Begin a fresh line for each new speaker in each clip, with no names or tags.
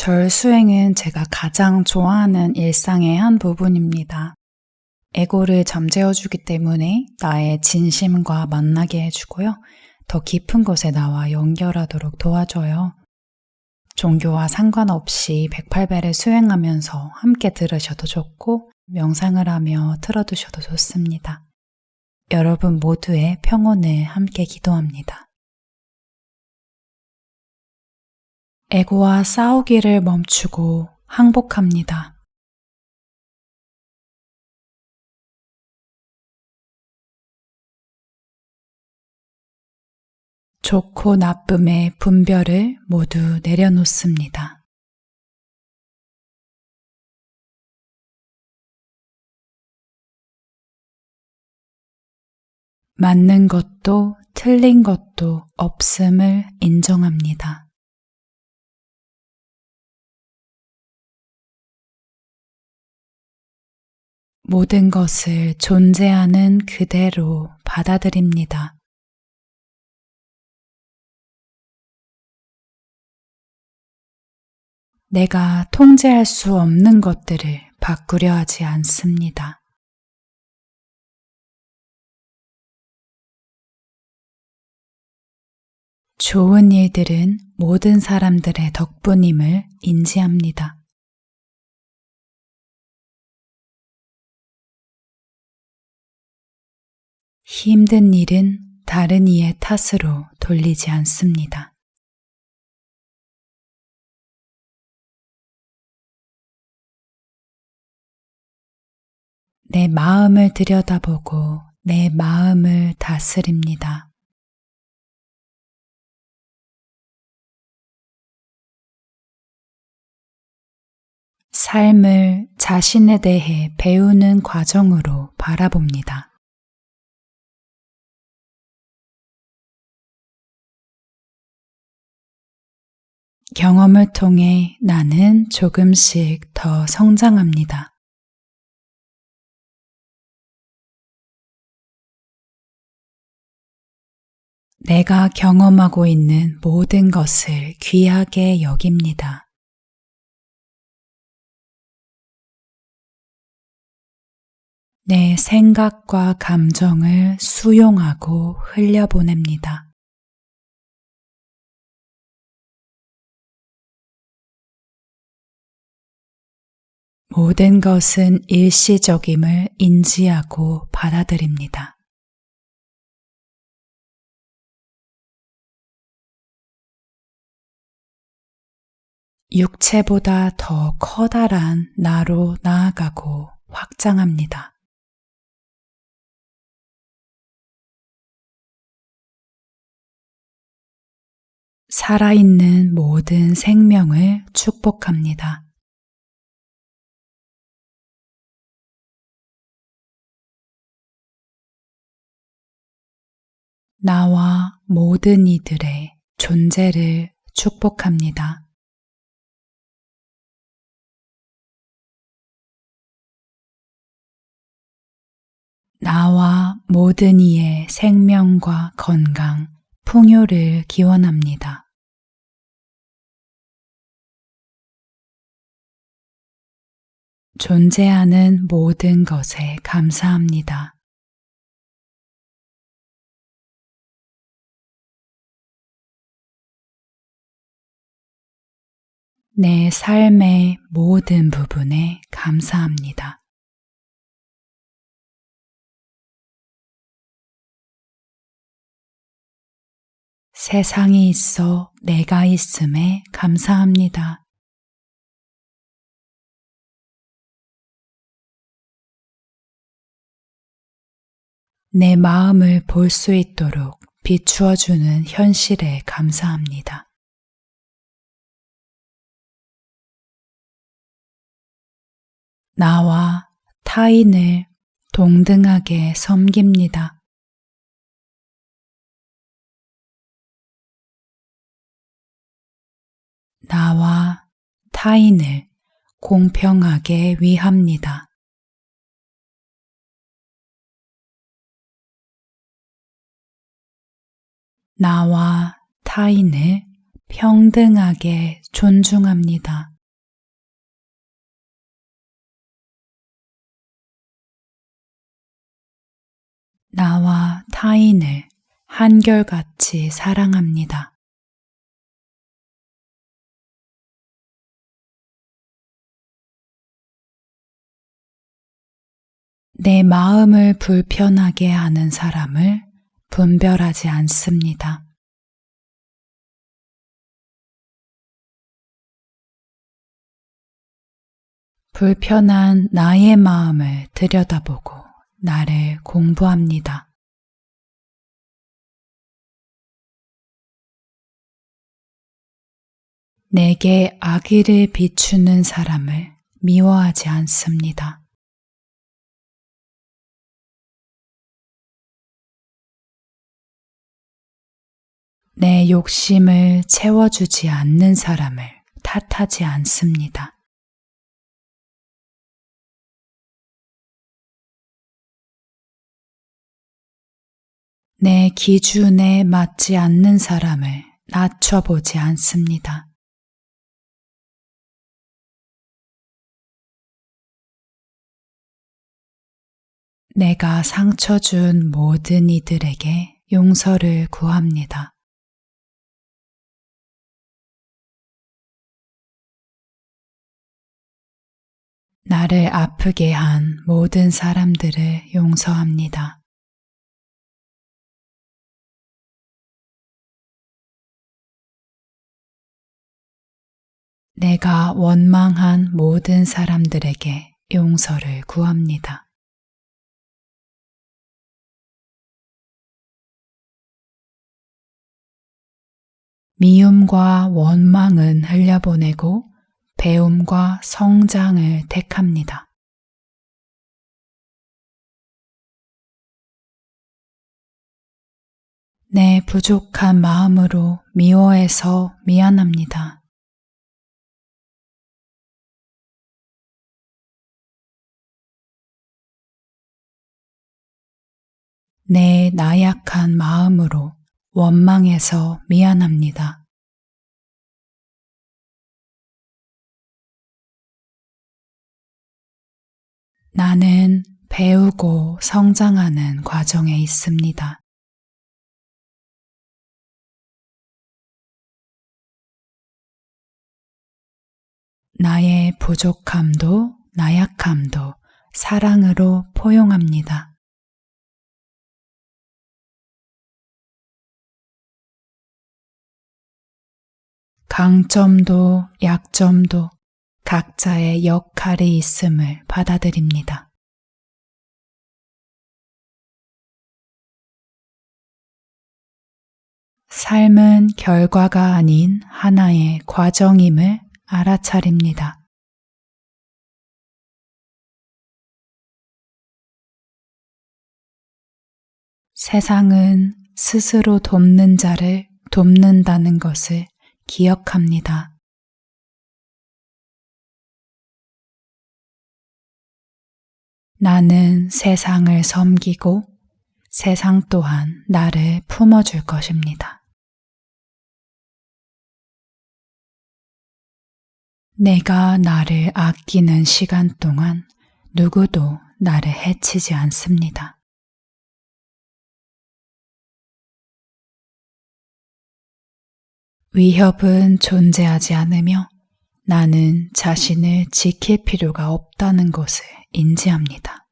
절 수행은 제가 가장 좋아하는 일상의 한 부분입니다. 에고를 잠재워주기 때문에 나의 진심과 만나게 해주고요. 더 깊은 곳에 나와 연결하도록 도와줘요. 종교와 상관없이 108배를 수행하면서 함께 들으셔도 좋고 명상을 하며 틀어두셔도 좋습니다. 여러분 모두의 평온을 함께 기도합니다. 에고와 싸우기를 멈추고 항복합니다. 좋고 나쁨의 분별을 모두 내려놓습니다. 맞는 것도 틀린 것도 없음을 인정합니다. 모든 것을 존재하는 그대로 받아들입니다. 내가 통제할 수 없는 것들을 바꾸려 하지 않습니다. 좋은 일들은 모든 사람들의 덕분임을 인지합니다. 힘든 일은 다른 이의 탓으로 돌리지 않습니다. 내 마음을 들여다보고 내 마음을 다스립니다. 삶을 자신에 대해 배우는 과정으로 바라봅니다. 경험을 통해 나는 조금씩 더 성장합니다. 내가 경험하고 있는 모든 것을 귀하게 여깁니다. 내 생각과 감정을 수용하고 흘려보냅니다. 모든 것은 일시적임을 인지하고 받아들입니다. 육체보다 더 커다란 나로 나아가고 확장합니다. 살아있는 모든 생명을 축복합니다. 나와 모든 이들의 존재를 축복합니다. 나와 모든 이의 생명과 건강, 풍요를 기원합니다. 존재하는 모든 것에 감사합니다. 내 삶의 모든 부분에 감사합니다. 세상이 있어 내가 있음에 감사합니다. 내 마음을 볼 수 있도록 비추어주는 현실에 감사합니다. 나와 타인을 동등하게 섬깁니다. 나와 타인을 공평하게 위합니다. 나와 타인을 평등하게 존중합니다. 나와 타인을 한결같이 사랑합니다. 내 마음을 불편하게 하는 사람을 분별하지 않습니다. 불편한 나의 마음을 들여다보고 나를 공부합니다. 내게 악의를 비추는 사람을 미워하지 않습니다. 내 욕심을 채워주지 않는 사람을 탓하지 않습니다. 내 기준에 맞지 않는 사람을 낮춰보지 않습니다. 내가 상처 준 모든 이들에게 용서를 구합니다. 나를 아프게 한 모든 사람들을 용서합니다. 내가 원망한 모든 사람들에게 용서를 구합니다. 미움과 원망은 흘려보내고 배움과 성장을 택합니다. 내 부족한 마음으로 미워해서 미안합니다. 내 나약한 마음으로 원망해서 미안합니다. 나는 배우고 성장하는 과정에 있습니다. 나의 부족함도 나약함도 사랑으로 포용합니다. 강점도 약점도 각자의 역할이 있음을 받아들입니다. 삶은 결과가 아닌 하나의 과정임을 알아차립니다. 세상은 스스로 돕는 자를 돕는다는 것을 기억합니다. 나는 세상을 섬기고 세상 또한 나를 품어줄 것입니다. 내가 나를 아끼는 시간 동안 누구도 나를 해치지 않습니다. 위협은 존재하지 않으며 나는 자신을 지킬 필요가 없다는 것을 인지합니다.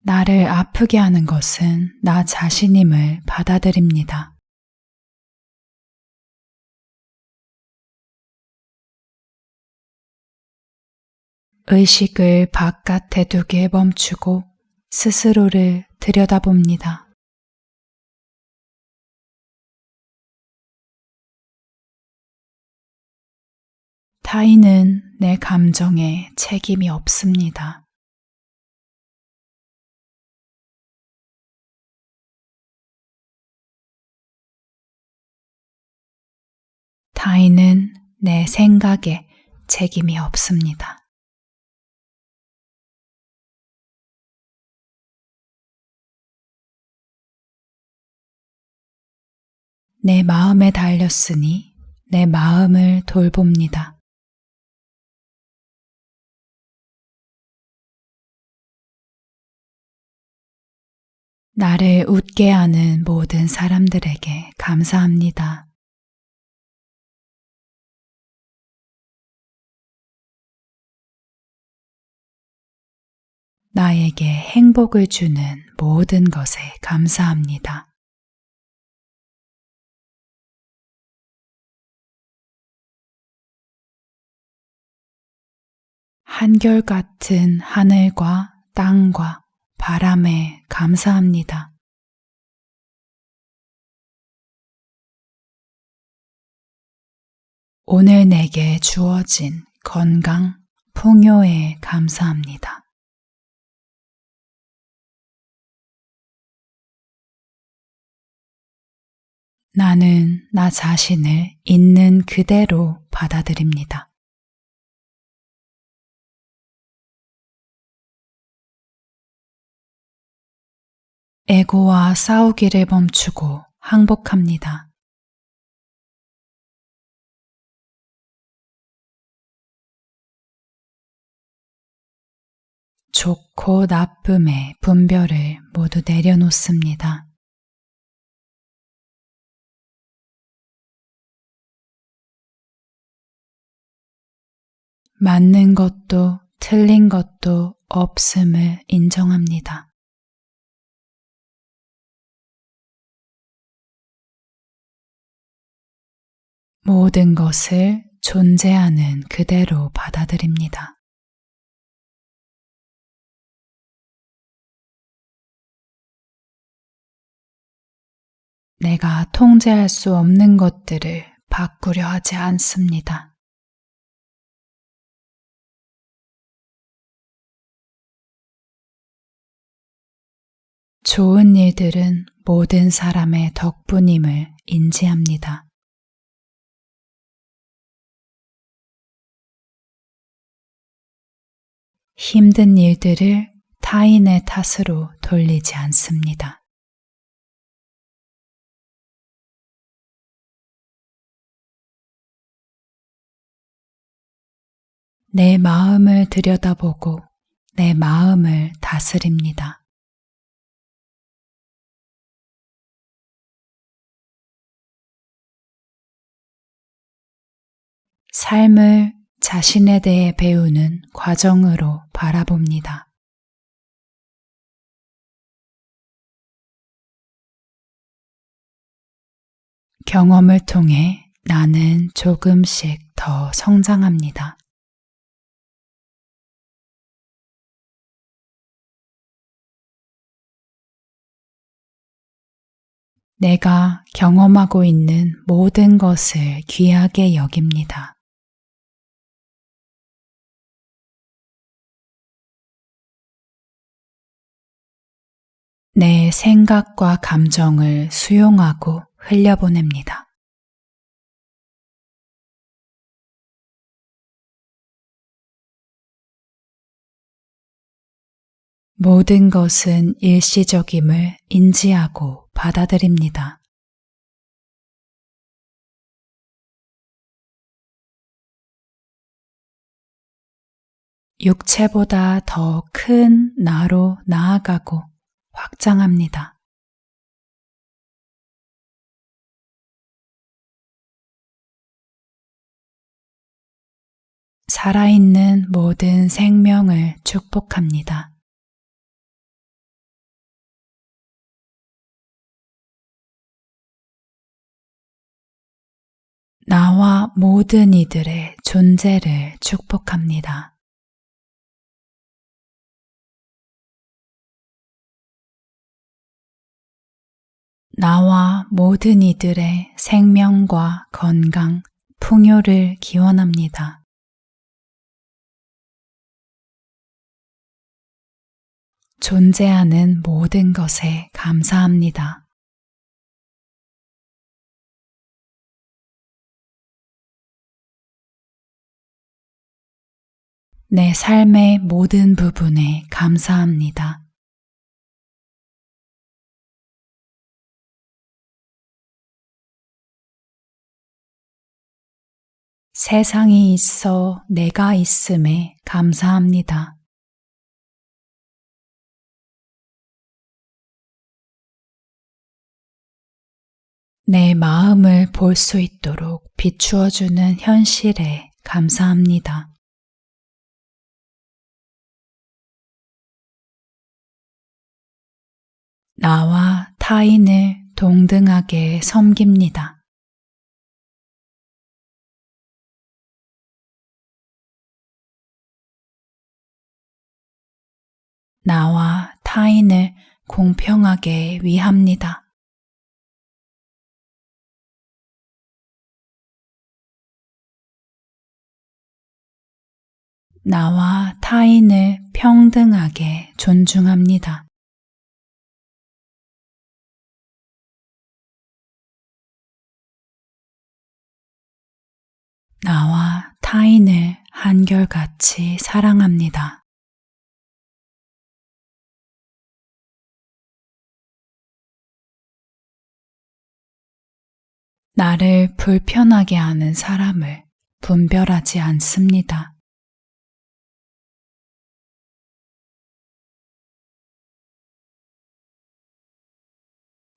나를 아프게 하는 것은 나 자신임을 받아들입니다. 의식을 바깥에 두게 멈추고 스스로를 들여다봅니다. 타인은 내 감정에 책임이 없습니다. 타인은 내 생각에 책임이 없습니다. 내 마음에 달렸으니 내 마음을 돌봅니다. 나를 웃게 하는 모든 사람들에게 감사합니다. 나에게 행복을 주는 모든 것에 감사합니다. 한결같은 하늘과 땅과 바람에 감사합니다. 오늘 내게 주어진 건강, 풍요에 감사합니다. 나는 나 자신을 있는 그대로 받아들입니다. 에고와 싸우기를 멈추고 항복합니다. 좋고 나쁨의 분별을 모두 내려놓습니다. 맞는 것도 틀린 것도 없음을 인정합니다. 모든 것을 존재하는 그대로 받아들입니다. 내가 통제할 수 없는 것들을 바꾸려 하지 않습니다. 좋은 일들은 모든 사람의 덕분임을 인지합니다. 힘든 일들을 타인의 탓으로 돌리지 않습니다. 내 마음을 들여다보고 내 마음을 다스립니다. 삶을 자신에 대해 배우는 과정으로 바라봅니다. 경험을 통해 나는 조금씩 더 성장합니다. 내가 경험하고 있는 모든 것을 귀하게 여깁니다. 내 생각과 감정을 수용하고 흘려보냅니다. 모든 것은 일시적임을 인지하고 받아들입니다. 육체보다 더 큰 나로 나아가고 확장합니다. 살아있는 모든 생명을 축복합니다. 나와 모든 이들의 존재를 축복합니다. 나와 모든 이들의 생명과 건강, 풍요를 기원합니다. 존재하는 모든 것에 감사합니다. 내 삶의 모든 부분에 감사합니다. 세상이 있어 내가 있음에 감사합니다. 내 마음을 볼 수 있도록 비추어주는 현실에 감사합니다. 나와 타인을 동등하게 섬깁니다. 나와 타인을 공평하게 위합니다. 나와 타인을 평등하게 존중합니다. 나와 타인을 한결같이 사랑합니다. 나를 불편하게 하는 사람을 분별하지 않습니다.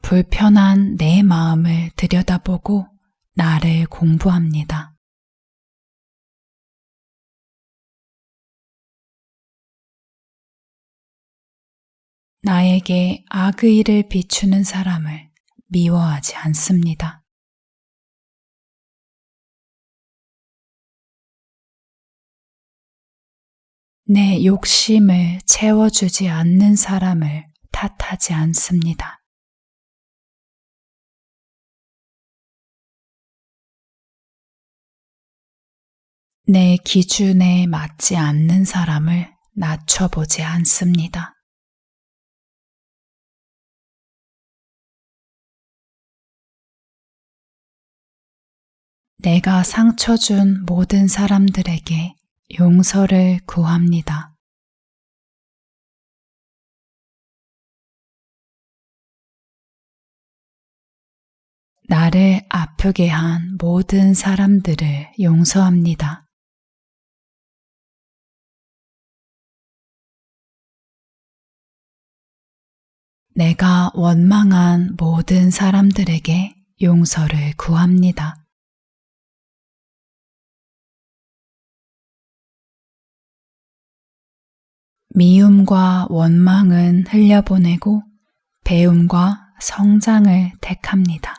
불편한 내 마음을 들여다보고 나를 공부합니다. 나에게 악의를 비추는 사람을 미워하지 않습니다. 내 욕심을 채워주지 않는 사람을 탓하지 않습니다. 내 기준에 맞지 않는 사람을 낮춰보지 않습니다. 내가 상처 준 모든 사람들에게 용서를 구합니다. 나를 아프게 한 모든 사람들을 용서합니다. 내가 원망한 모든 사람들에게 용서를 구합니다. 미움과 원망은 흘려보내고 배움과 성장을 택합니다.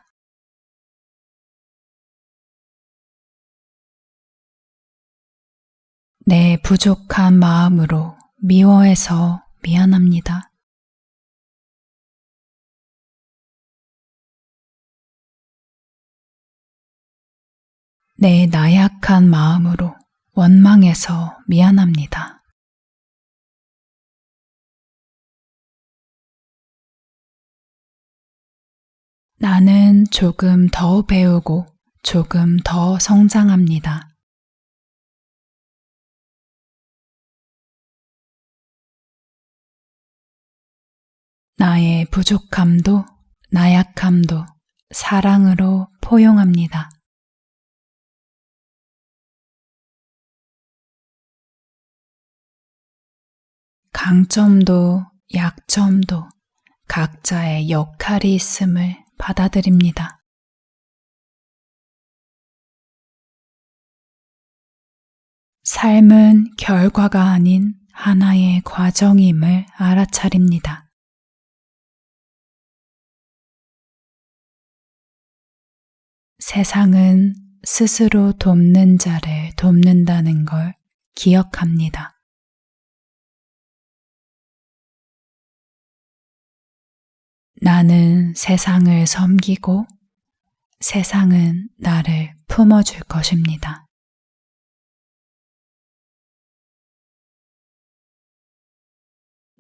내 부족한 마음으로 미워해서 미안합니다. 내 나약한 마음으로 원망해서 미안합니다. 나는 조금 더 배우고 조금 더 성장합니다. 나의 부족함도 나약함도 사랑으로 포용합니다. 강점도 약점도 각자의 역할이 있음을 받아들입니다. 삶은 결과가 아닌 하나의 과정임을 알아차립니다. 세상은 스스로 돕는 자를 돕는다는 걸 기억합니다. 나는 세상을 섬기고 세상은 나를 품어줄 것입니다.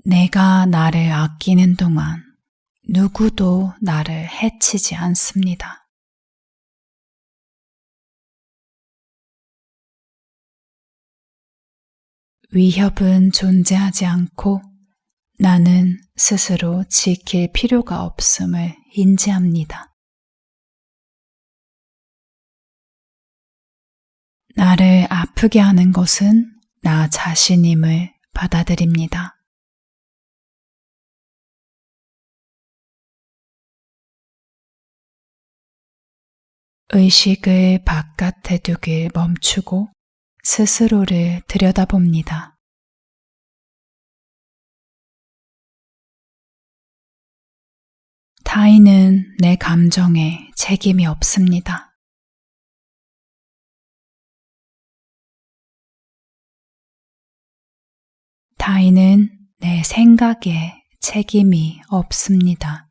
내가 나를 아끼는 동안 누구도 나를 해치지 않습니다. 위협은 존재하지 않고 나는 스스로 지킬 필요가 없음을 인지합니다. 나를 아프게 하는 것은 나 자신임을 받아들입니다. 의식을 바깥에 두길 멈추고 스스로를 들여다봅니다. 타인은 내 감정에 책임이 없습니다. 타인은 내 생각에 책임이 없습니다.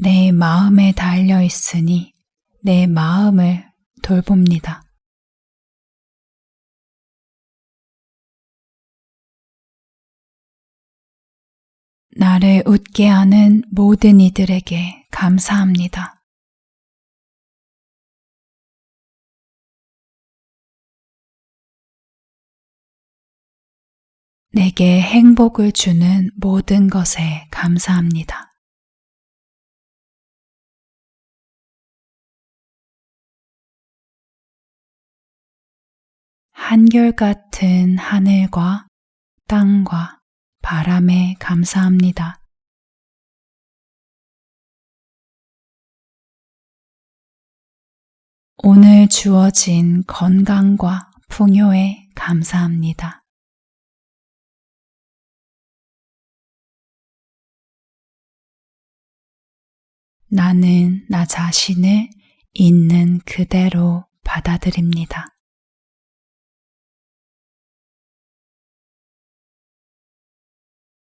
내 마음에 달려 있으니 내 마음을 돌봅니다. 나를 웃게 하는 모든 이들에게 감사합니다. 내게 행복을 주는 모든 것에 감사합니다. 한결같은 하늘과 땅과 바람에 감사합니다. 오늘 주어진 건강과 풍요에 감사합니다. 나는 나 자신을 있는 그대로 받아들입니다.